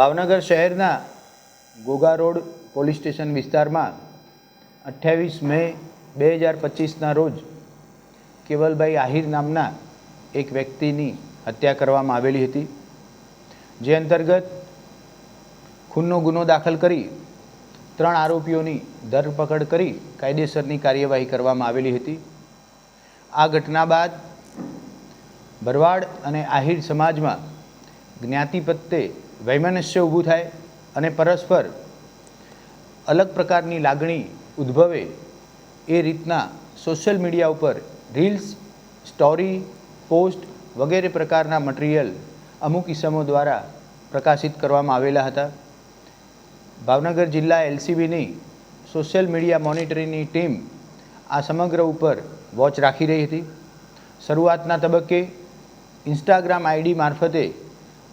ભાવનગર શહેરના Goga road police station વિસ્તારમાં અઠ્યાવીસ મે બે હજાર પચીસના રોજ કેવલભાઈ આહિર નામના એક વ્યક્તિની હત્યા કરવામાં આવેલી હતી, જે અંતર્ગત ખૂનનો ગુનો દાખલ કરી ત્રણ આરોપીઓની ધરપકડ કરી કાયદેસરની કાર્યવાહી કરવામાં આવેલી હતી. આ ઘટના બાદ ભરવાડ અને આહિર સમાજમાં જ્ઞાતિ પ્રત્યે વૈમનસ્ય ઊભું થાય અને પરસ્પર અલગ પ્રકારની લાગણી ઉદ્ભવે એ રીતના સોશિયલ મીડિયા ઉપર રીલ્સ, સ્ટોરી, પોસ્ટ વગેરે પ્રકારના મટીરિયલ અમુક ઇસમો દ્વારા પ્રકાશિત કરવામાં આવેલા હતા. ભાવનગર જિલ્લા એલસીબીની સોશિયલ મીડિયા મોનિટરિંગની ટીમ આ સમગ્ર ઉપર વોચ રાખી રહી હતી. શરૂઆતના તબક્કે ઇન્સ્ટાગ્રામ આઈડી મારફતે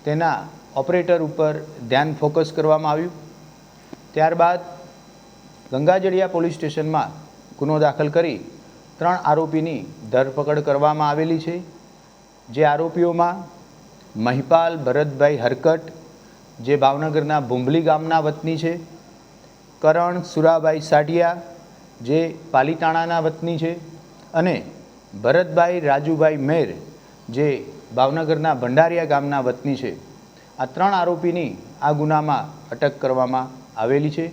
તેના ઓપરેટર ઉપર ધ્યાન ફોકસ કરવામાં આવ્યું. ત્યારબાદ ગંગાજળિયા પોલીસ સ્ટેશનમાં ગુનો દાખલ કરી ત્રણ આરોપીની ધરપકડ કરવામાં આવેલી છે. જે આરોપીઓમાં મહિપાલ ભરતભાઈ હરકટ, જે ભાવનગરના ભૂંભલી ગામના વતની છે. કરણ સુરાભાઈ સાટિયા જે પાલીતાણાના વતની છે. અને ભરતભાઈ રાજુભાઈ મેર, જે ભાવનગરના ભંડારિયા ગામના વતની છે. આ ત્રણ આરોપીની આ ગુનામાં અટક કરવામાં આવેલી છે.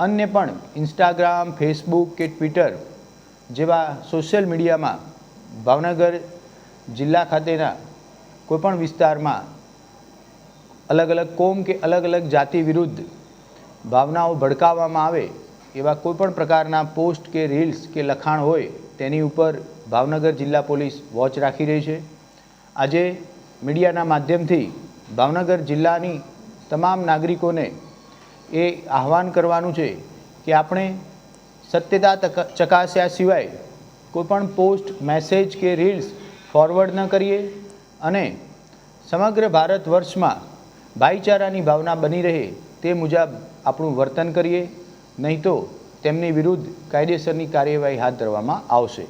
અન્ય પણ ઇન્સ્ટાગ્રામ ફેસબુક કે ટ્વિટર જેવા સોશિયલ મીડિયામાં ભાવનગર જિલ્લા ખાતેના કોઈપણ વિસ્તારમાં અલગ અલગ કોમ કે અલગ અલગ જાતિ વિરુદ્ધ ભાવનાઓ ભડકાવવામાં આવે એવા કોઈપણ પ્રકારના પોસ્ટ કે રીલ્સ કે લખાણ હોય તેની ઉપર ભાવનગર જિલ્લા પોલીસ વોચ રાખી રહી છે. આજે મીડિયાના માધ્યમથી ભાવનગર જિલ્લાની તમામ નાગરિકોને એ આહવાન કરવાનું છે કે આપણે સત્યતા ચકાસ્યા સિવાય કોઈપણ પોસ્ટ, મેસેજ કે રીલ્સ ફોરવર્ડ ન કરીએ અને સમગ્ર ભારત વર્ષમાં ભાઈચારાની ભાવના બની રહે તે મુજબ આપણું વર્તન કરીએ, નહીં તો તેમની વિરુદ્ધ કાયદેસરની કાર્યવાહી હાથ ધરવામાં આવશે.